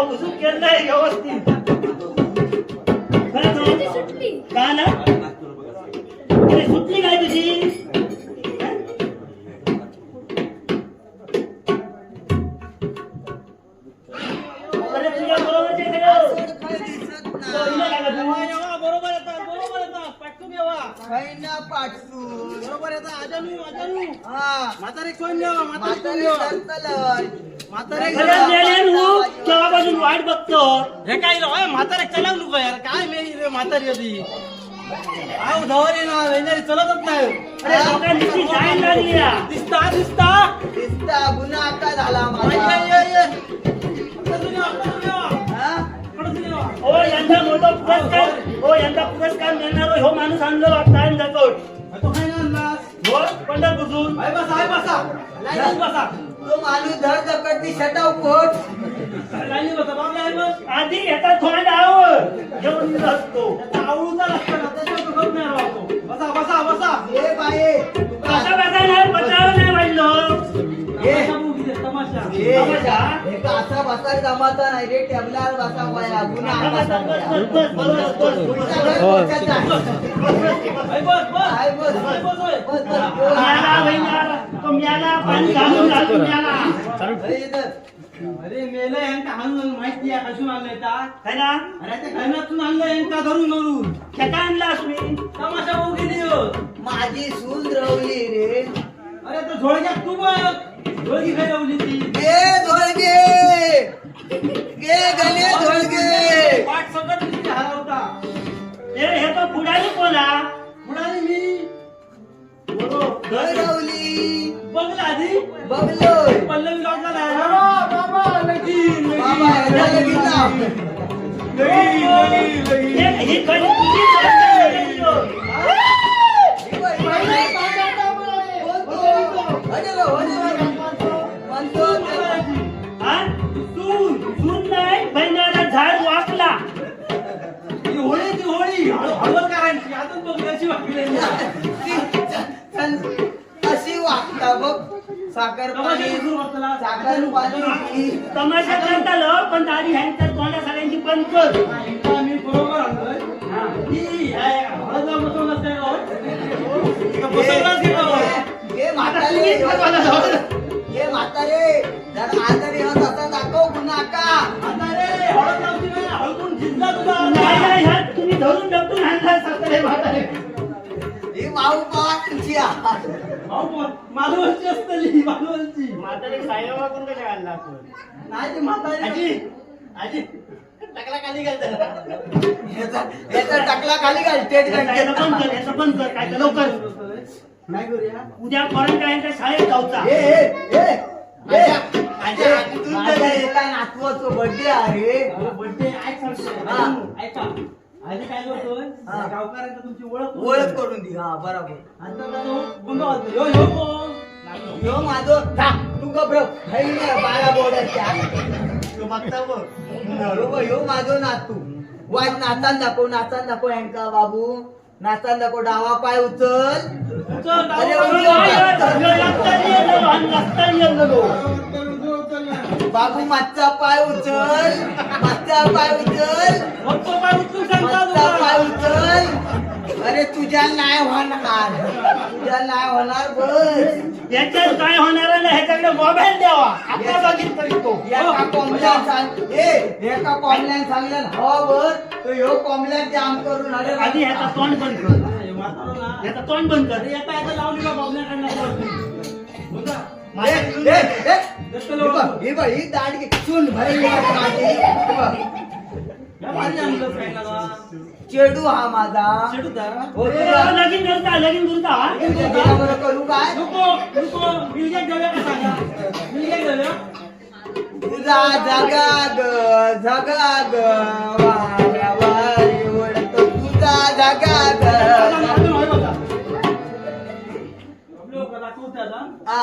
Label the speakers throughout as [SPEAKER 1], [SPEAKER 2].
[SPEAKER 1] केलंय व्यवस्थित. खरं तो? का ना? अरे सुटली काय तुझी? अरे तुझ्या तू.
[SPEAKER 2] बरोबर येतात बरोबर येतात पाठवून येवा.
[SPEAKER 3] पाठसून
[SPEAKER 2] बरोबर येतात अजनू अजनू
[SPEAKER 3] हा.
[SPEAKER 2] म्हातारे कोण म्हातारे कोण
[SPEAKER 1] केव्हापासून वाट बघतो.
[SPEAKER 2] हे काय रे, म्हातारे चलाव नको यार काय मेली रे म्हातारी होती आव धवरी ना वेणारी चलतच नाही. दिसता दिसता?
[SPEAKER 3] दिसता गुन्हा का झाला
[SPEAKER 2] ये,
[SPEAKER 3] माझा
[SPEAKER 2] ये, ये. इकडं तुम्ही वा, इकडं तुम्ही वा.
[SPEAKER 3] हा?
[SPEAKER 2] इकडं तुम्ही वा.
[SPEAKER 1] हो यंदा मोठा पुरस्कार हो यंदा पुरस्कार मिळणार हो माणूस आणलो टाइम जातो
[SPEAKER 2] तो? काय ना अंदाज
[SPEAKER 1] हो
[SPEAKER 2] बसा बसा.
[SPEAKER 3] तो माणूस धड दकडती शटाव कोट
[SPEAKER 2] लाईनीत बसा बाबा आहे बस
[SPEAKER 1] आधी याचा थोडा डाव घेऊन असतो
[SPEAKER 2] त्याचा आवळूचा लागतो ना त्याच्यावर तो गप नाही राहतो बसा बसा बसा
[SPEAKER 3] हे बाये
[SPEAKER 1] कसा बसा नाही पत्रावर नाही वाढलो
[SPEAKER 2] तमाशा बघू दे, तमाशा
[SPEAKER 3] हे
[SPEAKER 1] तमाशा?
[SPEAKER 3] हे का असा बसा जमाचा नाही रे टेबलावर बसा पाया गुन्हा
[SPEAKER 1] आता बसा, बस, बस, बस, बस, बस, बस, बस.
[SPEAKER 2] आहे बस बस
[SPEAKER 3] आहे बस.
[SPEAKER 2] आहे बस होय.
[SPEAKER 3] बस, बस, बस.
[SPEAKER 1] मिळाला बाई मिळाला तो मिळाला पाणी घालून घालून मिळाला
[SPEAKER 3] अरे इथं.
[SPEAKER 2] अरे मेलं यांका हाणून माहिती आहे कशून आणलंय ता?
[SPEAKER 1] ना?
[SPEAKER 2] अरे त्या घरातून आणलं यांका धरून धरून.
[SPEAKER 1] खेटा आणलास मी.
[SPEAKER 2] तमाशा बघू किती दिवस
[SPEAKER 3] माझी सून रवली रे.
[SPEAKER 2] अरे तर झोळक्यात तू बघ. झोळकी खाई लावली ती?
[SPEAKER 3] गे धोळगे गे गले धोळगे
[SPEAKER 2] पाठ सकट नुसती हरवता
[SPEAKER 1] हे हे तो पुढारी कोणा
[SPEAKER 2] म्हणाली मी.
[SPEAKER 3] धोळ रवली.
[SPEAKER 2] बघला आधी
[SPEAKER 3] बघलोय
[SPEAKER 2] पल्लवी लॉट झाला बाबा बाबा लगीन
[SPEAKER 3] बाबा ह्याला लगीन लाव.
[SPEAKER 1] हे ही कधी तुझी चोरी केली हो.
[SPEAKER 3] ही साखर साखर पाणी.
[SPEAKER 1] तमाशा करता लो, पण दाढी ह्यांच्या तोंडा सगळ्यांची बंद कर.
[SPEAKER 2] मी बरोबर आणलोय ही. हळद?
[SPEAKER 3] हे म्हातारे. हे म्हातारे. जरा आजारी होत असा दाखव गुन्हा का
[SPEAKER 2] आता रे, हळद लावची नाही, हळदून झिजला तुझा.
[SPEAKER 1] नाही, नाही, ह्यात तुम्ही धरून आणला सासरे म्हातारे.
[SPEAKER 3] ही माऊ
[SPEAKER 2] भाऊ, मालवणची असतली मालवणची.
[SPEAKER 1] म्हातारे साईबाबा कोण कशा आणला
[SPEAKER 2] नाही ते म्हातारी.
[SPEAKER 1] आजी आजी. टाकला खाली घालता
[SPEAKER 3] याचा टाकला खाली घाल स्टेट
[SPEAKER 1] याचं बंद कर याचं बंद कर काय तर लवकर.
[SPEAKER 2] काय करूया
[SPEAKER 1] उद्या पर्यंत शाळेत जाऊचा.
[SPEAKER 3] हे हे हे हे.
[SPEAKER 1] आजी, आजी, तू
[SPEAKER 3] माझ्या
[SPEAKER 1] तर-
[SPEAKER 3] एका नातवाचं बर्थडे आहे.
[SPEAKER 2] बर्थडे ऐक. ऐका. आधी काय करतोय?
[SPEAKER 3] हा.
[SPEAKER 2] गावकऱ्यांचा तुमची ओळख
[SPEAKER 3] ओळख करून दे. हा बरोबर.
[SPEAKER 2] तो वाजतो. कोण लागलो.
[SPEAKER 3] यो माझो तू गप्र बाळा बोर्डाच्या
[SPEAKER 1] तो बघता बघ.
[SPEAKER 3] यो यो माझो नातू. वाट नाचान दाखव नाचान दाखव यांका बाबू. नाचान दाखव डावा पाय उचल.
[SPEAKER 2] उचल,
[SPEAKER 3] अरे,
[SPEAKER 1] आणि.
[SPEAKER 3] बाबू मागचा पाय उचल. मागचा पाय उचल. मागचा पाय. उचल अरे तुझ्या नाही होणार. तुझ्या नाही होणार बस.
[SPEAKER 1] याच्यात काय होणार आहे ना ह्याच्याकडे मोबाईल द्यावा आता बघित तरी तो.
[SPEAKER 3] एका कॉम्प्लेन सांग. ए एका कॉम्प्लेन सांगल्यान हवा बर तो ह्यो कॉम्प्लेन जाम करून अरे
[SPEAKER 1] आधी ह्याचा तोंड बंद कर.
[SPEAKER 2] हे.
[SPEAKER 1] ह्याचा तोंड बंद कर.
[SPEAKER 2] येता येता लावली का बाबल्याकडनं वरती.
[SPEAKER 3] हे. बघ, हे ही घे. चून भरली माझी. हे बघ. चेडू हा माझा. हो तुला
[SPEAKER 1] लगीन करता लगीन करता हा?
[SPEAKER 3] करू काय
[SPEAKER 2] नको नको का सांगा
[SPEAKER 3] तुझा जगा ग जगा ग वाऱ्या वारी ओढतो तुझा जगा ग.
[SPEAKER 2] आपलं दाखवू त्याला.
[SPEAKER 3] हा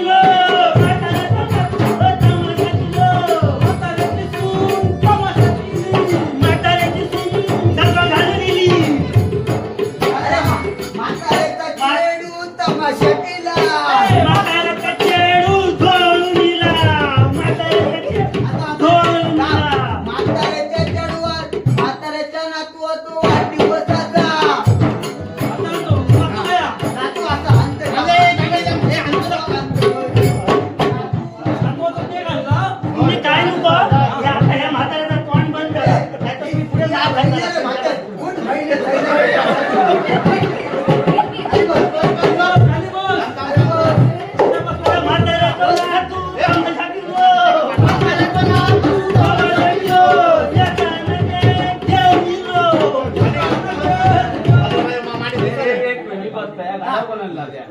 [SPEAKER 2] कोणाला
[SPEAKER 4] द्या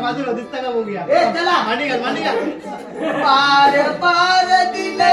[SPEAKER 4] बाजूला दिसता का बघूया
[SPEAKER 3] चला.
[SPEAKER 4] मांडी घाल
[SPEAKER 3] पार पार दिले